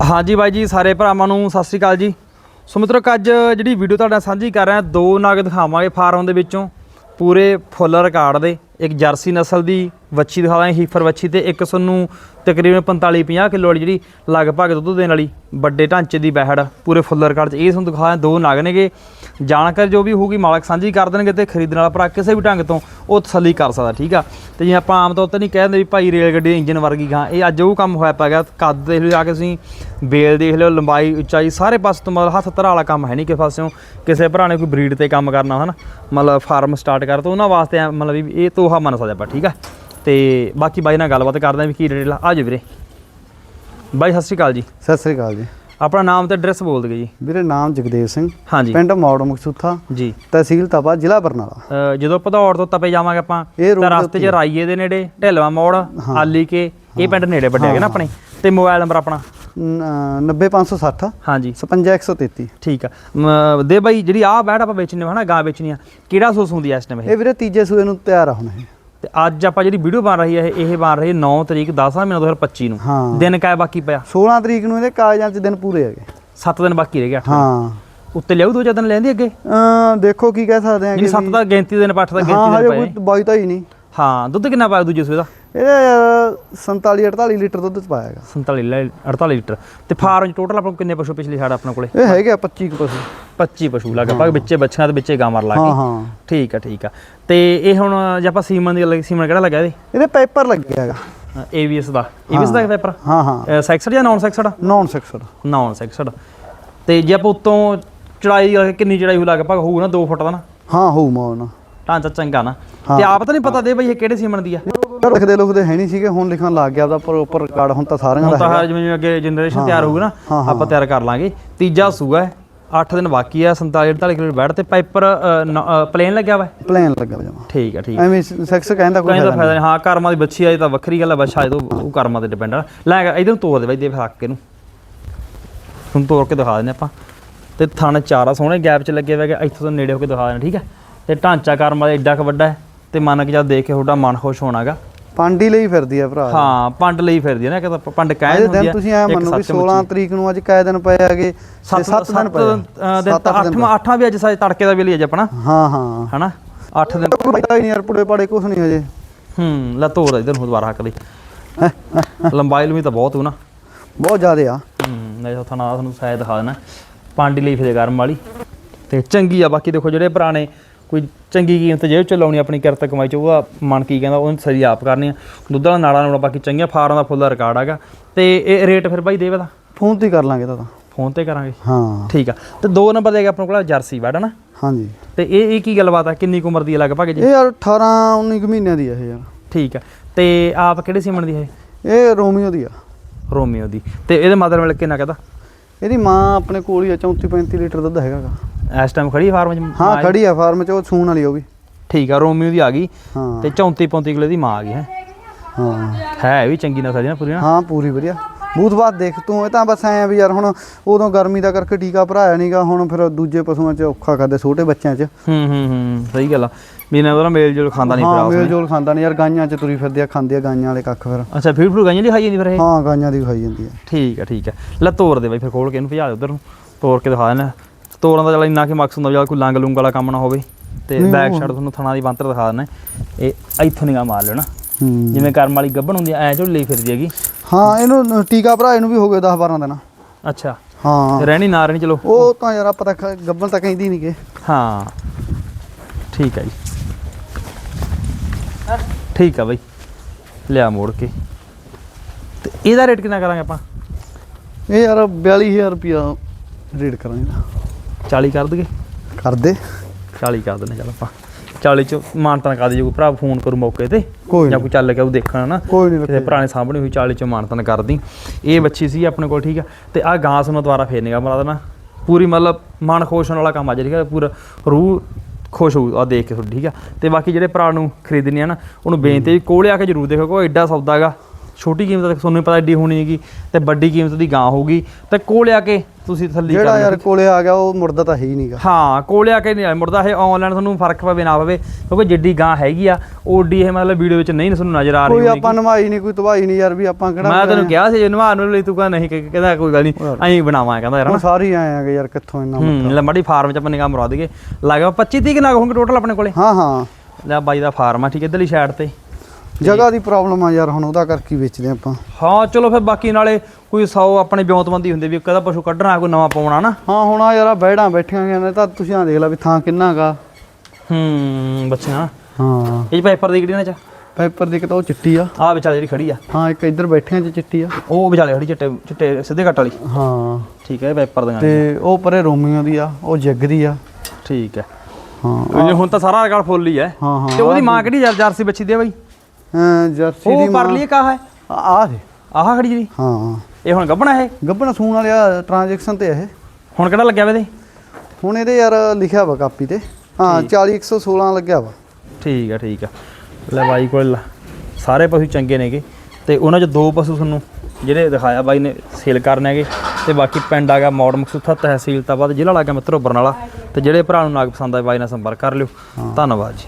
ਹਾਂਜੀ ਬਾਈ ਜੀ, ਸਾਰੇ ਭਰਾਵਾਂ ਨੂੰ ਸਤਿ ਸ੍ਰੀ ਅਕਾਲ ਜੀ। ਸੋ ਮਿੱਤਰੋ ਅੱਜ ਜਿਹੜੀ ਵੀਡੀਓ ਤੁਹਾਡੇ ਨਾਲ ਸਾਂਝੀ ਕਰ ਰਿਹਾ, ਦੋ ਨਗ ਦਿਖਾਵਾਂਗੇ ਫਾਰਮ ਦੇ ਵਿੱਚੋਂ, ਪੂਰੇ ਫੁੱਲ ਰਿਕਾਰਡ ਦੇ, ਇੱਕ ਜਰਸੀ ਨਸਲ ਦੀ ਵੱਛੀ ਦਿਖਾ ਦਿਖਾਵਾਂਗੇ ਹੀਫਰ ਵੱਛੀ ਤੇ ਇੱਕ ਸਾਨੂੰ ਤਕਰੀਬਨ 45 50 ਕਿਲੋ ਵਾਲੀ ਜਿਹੜੀ ਲਗਭਗ ਦੁੱਧ ਦੇਣ ਵਾਲੀ ਵੱਡੇ ਢਾਂਚੇ ਦੀ ਬਹਿੜ, ਪੂਰੇ ਫੁੱਲ ਰਿਕਾਰਡ 'ਚ। ਇਹ ਤੁਹਾਨੂੰ ਦਿਖਾ ਦਿਖਾਇਆ ਦੋ ਨਾਗ ਨੇਗੇ। ਜਾਣਕਾਰੀ ਜੋ ਵੀ ਹੋਊਗੀ ਮਾਲਕ ਸਾਂਝੀ ਕਰ ਦੇਣਗੇ ਤੇ ਖਰੀਦਣ ਵਾਲਾ ਭਰਾ ਕਿਸੇ ਵੀ ਢੰਗ ਤੋਂ ਉਹ ਤਸੱਲੀ ਕਰ ਸਕਦਾ, ਠੀਕ ਆ? ਤੇ ਜੇ ਆਪਾਂ ਆਮ ਤੌਰ ਤੇ ਨਹੀਂ ਕਹਿੰਦੇ ਵੀ ਭਾਈ ਰੇਲ ਗੱਡੀ ਦੇ ਇੰਜਨ ਵਰਗੀ ਗਾਂ, ਇਹ ਅੱਜ ਉਹ ਕੰਮ ਹੋਇਆ ਪਿਆ ਗਿਆ ਕੱਦ ਦੇਖ ਲਿਓ ਜਾ ਕੇ ਤੁਸੀਂ ਬੇਲ ਦੇਖ ਲਿਓ, ਲੰਬਾਈ, ਉਚਾਈ, ਸਾਰੇ ਪਾਸੇ ਤੋਂ ਮਤਲਬ ਹੱਥ ਧਰਾ ਵਾਲਾ ਕੰਮ ਹੈ ਨਹੀਂ ਕਿਸੇ ਪਾਸਿਓਂ। ਕਿਸੇ ਭਰਾ ਨੇ ਕੋਈ ਬਰੀਡ ਤੇ ਕੰਮ ਕਰਨਾ, ਹਨ? ਮਤਲਬ ਫਾਰਮ ਸਟਾਰਟ ਕਰ ਤਾਂ ਉਹਨਾਂ ਵਾਸਤੇ ਐਂ ਮਤਲਬ ਵੀ ਇਹ ਤੋਹਾ ਮੰਨ ਸਕਦੇ ਆਪਾਂ, ਠੀਕ ਆ? ਤੇ ਬਾਕੀ ਬਾਈ ਨਾਲ ਗੱਲਬਾਤ ਕਰਦੇ ਆਂ ਵੀ ਕੀ ਰੇਟ ਆ ਜਾਓ ਵੀਰੇ। ਬਾਈ ਸਤਿ ਸ਼੍ਰੀ ਅਕਾਲ ਜੀ। ਸਤਿ ਸ੍ਰੀ ਅਕਾਲ ਜੀ। ਆਪਣਾ ਨਾਮ ਤੇ ਐਡਰੈਸ ਬੋਲ ਦਿਓ ਜੀ। ਵੀਰੇ ਨਾਮ ਜਗਦੇਵ ਸਿੰਘ। ਹਾਂਜੀ। ਪਿੰਡ ਮੌੜ ਮਕਸੂਥਾ। ਜੀ। ਤਹਿਸੀਲ ਤਪਾ ਜ਼ਿਲ੍ਹਾ ਬਰਨਾਲਾ। ਅ, ਜਦੋਂ ਭਦੌੜ ਤੋਂ ਤਪੇ ਜਾਵਾਂਗੇ ਆਪਾਂ ਇਹ ਤਾਂ ਦੇ ਰਸਤੇ 'ਚ ਰਾਈਏ ਦੇ ਨੇੜੇ ਢਿਲਵਾ ਮੋੜ ਆਲੀ ਕੇ ਇਹ ਪਿੰਡ ਨੇੜੇ ਵੱਡੇ ਹੈਗੇ ਨਾ ਆਪਣੇ ਤੇ ਮੋਬਾਈਲ ਨੰਬਰ ਆਪਣਾ। ਨ- 90560 ਹਾਂਜੀ। 55133 ਠੀਕ ਆ। ਮ, ਦੇ ਬਾਈ ਜਿਹੜੀ ਆਹ ਬੈੜ ਆਪਾਂ ਵੇਚਣੀ ਹਨਾ ਗਾਂ ਵੇਚਣੀ ਆ ਕਿਹੜਾ ਸੂਸ ਹੁੰਦੀ ਐ ਇਸ ਟਾਈਮ ਇਹ? ਇਹ ਵੀਰੇ ਤੀਜੇ ਸੂਏ ਨੂੰ ਤਿਆਰ ਆ ਹੁਣ ਇਹ। ਤੇ ਅੱਜ ਆਪਾਂ ਜਿਹੜੀ ਵੀਡੀਓ ਬਣ ਰਹੀ ਹੈ ਇਹ ਇਹ ਬਣ ਰਹੀ ਹੈ 9 ਤਰੀਕ 10 ਮਹੀਨਾ 2025 ਨੂੰ। ਹਾਂ। ਦਿਨ ਕਾਇ ਬਾਕੀ ਪਿਆ? 16 ਤਰੀਕ ਨੂੰ ਇਹਦੇ ਕਾਗਜ਼ਾਂ 'ਚ ਦਿਨ ਪੂਰੇ ਹੈਗੇ। 7 ਦਿਨ ਬਾਕੀ ਰਹਿ ਗਿਆ ਹਾਂ। ਉੱਤੇ ਲਿਆਉ ਦੋ ਚਾਰ ਦਿਨ ਲੈਂਦੀ ਅੱਗੇ? ਅਮ ਦੇਖੋ ਕੀ ਕਹਿ ਸਕਦੇ ਆ ਜਿਹੜੀ 7 ਦਾ ਗਿਣਤੀ ਦੇ ਦਿਨ ਪੱਠ ਦਾ ਹਾਂ ਗਿਣਤੀ ਹਜੇ ਦੇ ਪਏ। ਕੋਈ ਬਾਈ ਤਾਂ ਹੀ ਨਹੀਂ। ਹਾਂ ਦੁੱਧ ਕਿੰਨਾ ਪਾਇਆ ਦੂਜੇ ਸੂਏ ਦਾ? ਇਹਦੇ ਯਾਰ 47 48 ਲੀਟਰ ਦੁੱਧ ਚ ਪਾਇਆਗਾ 47 ਲੈ 48 ਲੀਟਰ। ਤੇ ਫਾਰਮ ਚ ਟੋਟਲ ਆਪਾਂ ਕਿੰਨੇ ਪਸ਼ੂ ਪਿਛਲੀ ਸਾਈਡ ਆਪਣੇ ਕੋਲੇ? ਇਹ ਹੈਗੇ ਆ 25 ਕੁ ਪਸ਼ੂ। 25 ਪਸ਼ੂ ਲਗਭਗ ਵਿੱਚੇ ਬੱਚਿਆਂ ਤੇ ਵਿੱਚੇ ਗਾਂ ਮਾਰ ਲਾ ਹਾਂ ਕੇ। ਹਾਂ ਠੀਕ ਆ ਠੀਕ ਆ। ਤੇ ਇਹ ਹੁਣ ਜੇ ਆਪਾਂ ਸੀਮਨ ਦੀ ਗੱਲ ਸੀਮਨ ਕਿਹੜਾ ਲੱਗਿਆ ਇਹਦੇ? ਇਹਦੇ ਪੇਪਰ ਲੱਗਿਆ ਹੈਗਾ। ਏਵੀਐਸ ਦਾ। ਏਵੀਐਸ ਦਾ ਪੇਪਰ? ਹਾਂ ਹਾਂ। ਸੈਕਸਡ ਜਾਂ non sexed non sexed non sexed ਤੇ ਜੇ ਆਪਾਂ ਉੱਤੋਂ ਚੜਾਈ ਕਿੰਨੀ ਚੜਾਈ ਹੋ ਲਗਭਗ ਹੋਊ ਨਾ 2 ਫੁੱਟ ਦਾ ਨਾ? ਹਾਂ ਹੋਊ ਮੌਨ ਢਾਂਚਾ ਚੰਗਾ ਨਾ। ਤੇ ਆਪ ਤਾਂ ਨਹੀਂ ਪਤਾ ਦੇ ਬਈ ਇਹ ਕਿਹੜੇ ਸੀਮਨ ਦੀ ਆ? ਲਿਖਦੇ ਲੁਖਦੇ ਹੈ ਨਹੀਂ ਸੀਗੇ ਹੁਣ ਲਿਖਣ ਲੱਗ ਗਿਆ ਉਹਦਾ ਪ੍ਰੋਪਰ ਰਿਕਾਰਡ ਹੁਣ ਤਾਂ ਸਾਰਿਆਂ ਹੁਣ ਦਾ ਤਾਂ ਆਹ ਜਿਵੇਂ ਜਿਵੇਂ ਅੱਗੇ ਜਨਰੇਸ਼ਨ ਤਿਆਰ ਹੋਊਗੀ ਨਾ ਹਾਂ, ਹਾਂ। ਆਪਾਂ ਤਿਆਰ ਕਰ ਲਾਂਗੇ। ਤੀਜਾ ਸੂਆ ਹੈ। 8 ਦਿਨ ਬਾਕੀ ਆ 47 48 ਕਿਲੋ ਬੈਠ ਤੇ ਪਾਈਪਰ ਪਲੇਨ ਲੱਗਿਆ ਵਾ? ਪਲਾਨ ਲੱਗਾ ਜਮਾ। ਠੀਕ ਆ ਠੀਕ। ਐਵੇਂ ਸੈਕਸ ਕਹਿੰਦਾ ਕੋਈ ਫਾਇਦਾ ਨਹੀਂ। ਹਾਂ ਕਰਮਾਂ ਦੀ ਬੱਚੀ ਆ ਇਹ ਤਾਂ ਵੱਖਰੀ ਗੱਲ ਆ ਇਹ ਤੋਂ ਉਹ ਕਰਮਾਂ ਤੇ ਡਿਪੈਂਡ ਆ। ਲੈ ਇਧਰ ਨੂੰ ਤੋੜ ਦੇ ਬਾਈ ਦੇ ਫੱਕ ਕੇ ਨੂੰ ਤੁਹਾਨੂੰ ਤੋੜ ਕੇ ਦਿਖਾ ਦਿੰਦੇ ਆਪਾਂ। ਤੇ ਥਣ ਚਾਰਾ ਸੋਹਣੇ ਗੈਪ 'ਚ ਲੱਗੇ ਹੋਏ ਹੈਗੇ ਇੱਥੋਂ ਤੋਂ ਨੇੜੇ ਹੋ ਕੇ ਦਿਖਾ ਦੇਣਾ ਠੀਕ ਹੈ ਤੇ ਢਾਂਚਾ ਕਰਮ ਵਾਲਾ ਏਡਾ ਕੁ ਵੱਡਾ ਹੈ। ਤੇ ਮੰਨ ਕੇ ਜਦ ਦੇਖ ਕੇ ਤੁਹਾਡਾ ਮਨ ਖੁਸ਼ ਹੋਣਾਗਾ। ਪਾਂਡੀ ਲਈ ਫਿਰਦੀ ਆ ਭਰਾ। ਹਾਂ ਪੰਡ ਲਈ ਫਿਰਦੀ ਹੈ ਨਾ ਕਿ ਤਾਂ ਪੰਡ ਅਜੇ ਹੁੰਦੀ ਦਿਨ ਆ ਤੁਸੀਂ ਐ ਇੱਕ ਮੰਨੋ ਵੀ ਸੱਚ 16 ਤਰੀਕ ਨੂੰ ਅੱਜ ਕਾਇ ਦਿਨ ਪਏ ਹੈਗੇ? 7 7 ਦਿਨ ਪਏ ਆ। ਦਿਨ ਸੱਤ ਅੱਠ ਤਾਂ 8ਵਾਂ 8ਵਾਂ ਵੀ ਅੱਜ ਸਾਜ ਤੜਕੇ ਦਾ ਵੇਲੇ ਅੱਜ ਆਪਣਾ। ਹਾਂ ਹਾਂ। ਹਨਾ? 8 ਦਿਨ। ਕੋਈ ਪਤਾ ਹੀ ਨਹੀਂ ਯਾਰ ਪੁੜੇ ਪਾੜੇ ਕੁਛ ਨਹੀਂ ਹਜੇ। ਹੂੰ ਲੈ ਤੋੜ ਇਧਰ ਨੂੰ ਦੁਬਾਰਾ ਹੱਕ ਲਈ। ਲੰਬਾਈ ਲੰਮੀ ਤਾਂ ਬਹੁਤ ਹੋ ਨਾ। ਬਹੁਤ ਜ਼ਿਆਦੇ ਆ। ਹੂੰ ਮੈਂ ਤੁਹਾਨੂੰ ਤੁਹਾਨੂੰ ਸਾਇਦ ਦਿਖਾ ਦੇਣਾ। ਪਾਂਡੀ ਲਈ ਫਿਰੇ ਗਰਮ ਵਾਲੀ। ਤੇ ਚੰਗੀ ਆ ਬਾਕੀ ਦੇਖੋ ਜਿਹੜੇ ਪੁਰਾਣੇ ਕੋਈ ਚੰਗੀ ਕੀਮਤ ਜੇਬ ਚ ਲਾਉਣੀ ਆਪਣੀ ਕਿਰਤ ਕਮਾਈ ਚ ਉਹਦਾ ਮਨ ਕੀ ਕਹਿੰਦਾ ਉਹਨੂੰ ਸਰੀ ਆਪ ਕਰਨੀ ਆ। ਦੁੱਧ ਵਾਲਾ ਨਾੜਾ ਨਾੜਾ ਬਾਕੀ ਚੰਗੀਆਂ ਫਾਰਮ ਦਾ ਫੁੱਲ ਰਿਕਾਰਡ ਹੈਗਾ। ਤੇ ਇਹ ਰੇਟ ਫਿਰ ਬਾਈ ਦੇਵੇ ਦਾ? ਫੋਨ ਤੇ ਹੀ ਕਰ ਲਾਂਗੇ ਤਾਂ ਫੋਨ ਤੇ ਕਰਾਂਗੇ? ਹਾਂ। ਠੀਕ ਆ। ਤੇ ਦੋ ਨੰਬਰ ਦੇ ਗਿਆ ਆਪਣੇ ਕੋਲ ਜਰਸੀ ਵੜ ਨਾ? ਹਾਂਜੀ। ਤੇ ਇਹ ਇਹ ਕੀ ਗੱਲਬਾਤ ਆ? ਕਿੰਨੀ ਕੁ ਉਮਰ ਦੀ ਹੈ ਲਗਭਗ ਜੀ? ਇਹ ਯਾਰ 18 19 ਕੁ ਮਹੀਨਿਆਂ ਦੀ ਆ ਇਹ ਯਾਰ। ਠੀਕ ਆ। ਤੇ ਆਪ ਕਿਹੜੇ ਸੀਮਨ ਦੀ ਹੈ? ਇਹ ਰੋਮੀਓ ਦੀ ਆ। ਰੋਮੀਓ ਦੀ। ਤੇ ਇਹਦੇ ਮਦਰ ਮਿਲ ਕਿੰਨਾ ਕਹਦਾ? ਇਹਦੀ ਮਾਂ ਆਪਣੇ ਕੋਲ ਹੀ ਆ 34 35 ਲੀਟਰ ਦੁੱਧ ਹੈਗਾਗਾ ਇਸ ਟਾਈਮ ਖੜੀ ਫਾਰਮ ਚ? ਹਾਂ? ਖੜੀ ਆ ਫਾਰਮ 'ਚ ਉਹ ਸੂਣ ਵਾਲੀ ਉਹ ਵੀ ਠੀਕ ਆ ਰੋਮੀਓ ਦੀ ਆ ਗਈ। ਹਾਂ। ਤੇ 34 35 ਕਿਲੋ ਦੀ ਮਾਂ ਆ ਗਈ ਹੈ? ਹਾਂ। ਹੈ ਵੀ ਚੰਗੀ ਨਸਲ ਦੀ ਨਾ ਪੂਰੀ ਨਾ ਹਾਂ ਪੂਰੀ ਵਧੀਆ। ਬੂਥ ਬਾਤ ਦੇਖ ਤੂੰ ਇਹ ਤਾਂ ਬਸ ਐ ਵੀ ਯਾਰ ਹੁਣ ਉਦੋਂ ਗਰਮੀ ਦਾ ਕਰਕੇ ਟੀਕਾ ਭਰਾਇਆ ਨਹੀਂਗਾ ਹੁਣ ਫਿਰ ਦੂਜੇ ਪਸ਼ੂਆਂ 'ਚ ਔਖਾ ਕਰਦੇ ਛੋਟੇ ਬੱਚਿਆਂ 'ਚ। ਹੂੰ ਹੂੰ ਹੂੰ ਸਹੀ ਗੱਲ ਆ। ਵੀ ਨਾ ਉਹਦਾ ਮੇਲ ਜੋਲ ਖਾਂਦਾ ਨਹੀਂ ਹਾਂ ਭਰਾ ਮੇਲ ਜੋਲ ਖਾਂਦਾ ਨਹੀਂ ਯਾਰ ਗਾਈਆਂ 'ਚ ਤੁਰੀ ਫਿਰਦੀ ਆ ਖਾਂਦੀ ਆ ਗਾਈਆਂ ਵਾਲੇ ਕੱਖ ਫਿਰ। ਅੱਛਾ ਫੀਡ ਫਰੂ ਗਾਈਆਂ ਦੀ ਖਾਈ ਜਾਂਦੀ ਫਿਰ ਇਹ? ਹਾਂ ਗਾਈਆਂ ਦੀ ਖਾਈ ਜਾਂਦੀ ਆ। ਠੀਕ ਆ ਠੀਕ ਆ। ਲੈ ਤੋਰ ਦੇ ਬਾਈ ਫਿਰ ਖੋਲ ਕੇ ਇਹਨੂੰ ਭਜਾ ਦੇ ਉਧਰ ਨੂੰ। ਤੋਰ ਕੇ ਦਿਖਾ ਦੇਣਾ ਤੋਰਨ ਦਾ ਚੱਲ ਇੰਨਾ ਕਿ ਮਕਸਦ ਹੁੰਦਾ ਵੀ ਕੋਈ ਲੰਗ ਲੁੰਗ ਵਾਲਾ ਕੰਮ ਨਾ ਹੋਵੇ ਤੇ ਬੈਕ ਸਾਈਡ ਤੁਹਾਨੂੰ ਥਣਾ ਦੀ ਬੰਤਰ ਦਿਖਾ ਦੇਣਾ ਇਹ ਇੱਥੋਂ ਨਿਗਾ ਮਾਰ ਲੈਣਾ ਹੂੰ। ਜਿਵੇਂ ਕਰਮ ਵਾਲੀ ਗੱਭਣ ਹੁੰਦੀ ਐ ਝੁੱਲੀ ਫਿਰਦੀ ਹੈਗੀ। ਹਾਂ ਇਹਨੂੰ ਟੀਕਾ ਭਰਾ ਇਹਨੂੰ ਵੀ ਹੋ ਗਏ 10 12 ਦਿਨ। ਅੱਛਾ। ਹਾਂ। ਰਹਿਣੀ ਨਾ ਰਹਿਣੀ ਚਲੋ। ਉਹ ਤਾਂ ਯਾਰ ਆਪਾਂ ਤਾਂ ਗੱਬਲ ਤਾਂ ਕਹਿੰਦੀ ਨਹੀਂ ਕਿ ਹਾਂ। ਠੀਕ ਹੈ ਜੀ। ਠੀਕ ਆ ਬਈ। ਲਿਆ ਮੋੜ ਕੇ। ਤੇ ਇਹਦਾ ਰੇਟ ਕਿੰਨਾ ਕਰਾਂਗੇ ਆਪਾਂ? ਇਹ ਯਾਰ 42000 ਰੁਪਿਆ ਰੇਟ ਕਰਾਂਗੇ। ਨਾ। 40 ਕਰ ਦਈਏ? ਕਰ ਦੇ। 40 ਕਰ ਦਿੰਦੇ ਚੱਲ ਆਪਾਂ। 40 ਚ ਮਾਨਤਨ ਕਰ ਦਿਓ ਕੋਈ ਭਰਾ ਫੋਨ ਕਰੂ ਮੌਕੇ ਤੇ ਜਾਂ ਨੀ, ਕੋਈ ਚੱਲ ਕੇ ਉਹ ਦੇਖਣ ਨਾ ਕੋਈ ਨਹੀਂ ਕਿਸੇ ਪੁਰਾਣੇ ਸਾਹਮਣੇ ਹੋਈ 40 ਚ ਮਾਨਤਨ ਕਰਦੀ ਇਹ ਬੱਚੀ ਸੀ ਆਪਣੇ ਕੋਲ ਠੀਕ ਆ? ਤੇ ਆ ਗਾਂ ਨੂੰ ਦੁਬਾਰਾ ਫੇਰ ਨਿਗਾ ਮਰਾ ਦੇਣਾ। ਪੂਰੀ ਮਤਲਬ ਮਨ ਖੁਸ਼ ਹੋਣ ਵਾਲਾ ਕੰਮ ਆ ਜੀ ਠੀਕ ਆ? ਪੂਰਾ ਰੂਹ ਖੁਸ਼ ਹੋਊ ਆ ਦੇਖ ਕੇ ਤੁਹਾਡੀ ਠੀਕ ਆ? ਤੇ ਬਾਕੀ ਜਿਹੜੇ ਭਰਾ ਨੂੰ ਖਰੀਦਣੀ ਆ ਨਾ ਉਹਨੂੰ ਬੇਨਤੀ ਵੀ ਕੋਲੇ ਆ ਕੇ ਜ਼ਰੂਰ ਦੇਖੋ ਕੋਈ ਐਡਾ ਸੌਦਾ ਹੈਗਾ ਛੋਟੀ ਕੀਮਤ ਤਾਂ ਤੁਹਾਨੂੰ ਪਤਾ ਐਡੀ ਹੋਣੀ ਹੈਗੀ ਤੇ ਵੱਡੀ ਕੀਮਤ ਦੀ ਗਾਂ ਹੋਊਗੀ। ਤੇ ਕੋਲੇ ਆ ਕੇ ਤੁਸੀਂ ਥੱਲੀ ਜਿਹੜਾ ਕਰ ਯਾਰ ਕੋਲੇ ਆ ਗਿਆ ਉਹ ਮੁੜਦਾ ਤਾਂ ਹੈ ਹੀ ਨਹੀਂਗਾ। ਹਾਂ ਕੋਲੇ ਆ ਕੇ ਨਹੀਂ ਮੁੜਦਾ ਇਹ ਆਨਲਾਈਨ ਤੁਹਾਨੂੰ ਫ਼ਰਕ ਪਵੇ ਨਾ ਪਵੇ ਕਿਉਂਕਿ ਜਿੱਡੀ ਗਾਂ ਹੈਗੀ ਆ ਓਡੀ ਇਹ ਮਤਲਬ ਵੀਡੀਓ ਵਿੱਚ ਨਹੀਂ ਤੁਹਾਨੂੰ ਨਜ਼ਰ ਆ ਰਹੀ ਕੋਈ ਆਪਾਂ ਨਵਾਈ ਨਹੀਂ ਕੋਈ ਤਵਾਈ ਨਹੀਂ ਯਾਰ ਵੀ ਆਪਾਂ ਕਿਹੜਾ ਮੈਂ ਤੈਨੂੰ ਕਿਹਾ ਸੀ ਜੇ ਨਵਾ ਨੂੰ ਲਈ ਤੂੰ ਕਹਿੰਦਾ ਨਹੀਂ ਕਹਿੰਦਾ ਕੋਈ ਗੱਲ ਨਹੀਂ ਐਂ ਬਣਾਵਾਂ ਕਹਿੰਦਾ ਯਾਰ ਸਾਰੇ ਆਏ ਆਗੇ ਯਾਰ ਕਿੱਥੋਂ ਇੰਨਾ ਹੂੰ ਲੈ ਮਾੜੀ ਫਾਰਮ ਚ ਆਪਾਂ ਨਿਗਾਹ ਮਰਵਾ ਦਈਏ। ਲੱਗਾ 25 30 ਨਗ ਹੋਣਗੇ ਟੋਟਲ ਆਪਣੇ ਕੋਲੇ। ਹਾਂ ਹਾਂ। ਲੈ ਬਾਈ ਦਾ ਫਾਰਮ ਆ ਠੀਕ ਇਧਰਲੀ ਸਾਈਡ ਤੇ। ਜਗ੍ਹਾ ਦੀ ਪ੍ਰੋਬਲਮ ਆ ਯਾਰ ਹੁਣ ਉਹਦਾ ਕਰਕੇ ਵੇਚਦੇ ਆਪਾਂ। ਹਾਂ ਚਲੋ ਫਿਰ ਬਾਕੀ ਨਾਲੇ ਕੋਈ 100 ਆਪਣੇ ਬਿਉਂਤਬੰਦੀ ਹੁੰਦੀ ਵੀ ਕਦਾ ਪਸ਼ੂ ਕੱਢਣਾ ਕੋਈ ਨਵਾਂ ਪਾਉਣਾ ਨਾ। ਹਾਂ ਹੁਣ ਆ ਯਾਰ ਆ ਬੈੜਾਂ ਬੈਠੀਆਂ ਨੇ ਤਾਂ ਤੁਸੀਂ ਆ ਦੇਖ ਲੈ ਵੀ ਥਾਂ ਕਿੰਨਾ ਗਾ ਹੂੰ ਬੱਚਿਆਂ ਹਾਂ। ਇਹ ਪੈਪਰ ਦੀ ਕਿਹੜੀ ਨਾ ਚ? ਪੈਪਰ ਦੀ ਕਿਤਾ ਉਹ ਚਿੱਟੀ ਆ। ਆ ਵਿਚਾਲੇ ਜਿਹੜੀ ਖੜੀ ਆ। ਹਾਂ ਇੱਕ ਇੱਧਰ ਬੈਠਿਆਂ ਚ ਚਿੱਟੀ ਆ। ਉਹ ਵਿਚਾਲੇ ਖੜੀ ਚਿੱਟੇ ਚਿੱਟੇ ਸਿੱਧੇ ਕੱਟ ਵਾਲੀ। ਹਾਂ। ਠੀਕ ਹੈ ਪੈਪਰ ਦੀਆਂ ਤੇ ਉਹ ਪਰੇ ਰੋਮੀਓ ਦੀ ਆ ਉਹ ਜੱਗ ਦੀ ਆ। ਠੀਕ ਹੈ। ਹਾਂ ਇਹ ਹੁਣ ਤਾਂ ਸਾਰਾ ਰਿਕਾਰਡ ਫੁੱਲ ਹੀ ਹੈ। ਤੇ ਉਹਦੀ ਮਾਂ ਕਿਹੜੀ ਜਰ- ਜਰਸੀ ਬੱਚੀ ਦੀ ਬਾਈ? ਹਾਂ, ਜਰਸੀ ਦੀ ਉਹ ਪਰ ਲਈ ਕਾ ਹੈ? ਆ ਆ ਦੇ। ਆਹ ਖੜੀ ਜਿਹੜੀ ਹਾਂ। ਇਹ ਹੁਣ ਗੱਬਣਾ ਇਹ? ਗੱਬਣ ਸੂਣ ਵਾਲਿਆ ਟ੍ਰਾਂਜੈਕਸ਼ਨ ਤੇ ਆ ਇਹ। ਹੁਣ ਕਿਹੜਾ ਲੱਗਿਆ ਵੇ ਇਹਦੇ? ਹੁਣ ਇਹਦੇ ਯਾਰ ਲਿਖਿਆ ਵਾ ਕਾਪੀ ਤੇ। ਹਾਂ 40116 ਲੱਗਿਆ ਵਾ। ਠੀਕ ਹੈ ਠੀਕ ਹੈ ਲੈ ਬਾਈ ਕੋਲ ਲ- ਸਾਰੇ ਪਸ਼ੂ ਚੰਗੇ ਨੇਗੇ। ਤੇ ਉਹਨਾਂ ਚ ਦੋ ਪਸ਼ੂ ਤੁਹਾਨੂੰ ਜਿਹੜੇ ਦਿਖਾਇਆ ਬਾਈ ਨੇ ਸੇਲ ਕਰਨੇ ਹੈਗੇ। ਤੇ ਬਾਕੀ ਪਿੰਡ ਆ ਗਿਆ ਮੌੜ ਮਕਸੂਥਾ ਤਹਿਸੀਲ ਤਾਬਾਦ ਜ਼ਿਲ੍ਹਾ ਲੱਗਾ ਮਿੱਤਰੋ ਬਰਨਾਲਾ। ਤੇ ਜਿਹੜੇ ਭਰਾ ਨੂੰ ਨਾਗ ਪਸੰਦ ਆਏ ਬਾਈ ਨਾਲ ਸੰਪਰਕ ਕਰ ਲਿਓ। ਧੰਨਵਾਦ ਜੀ।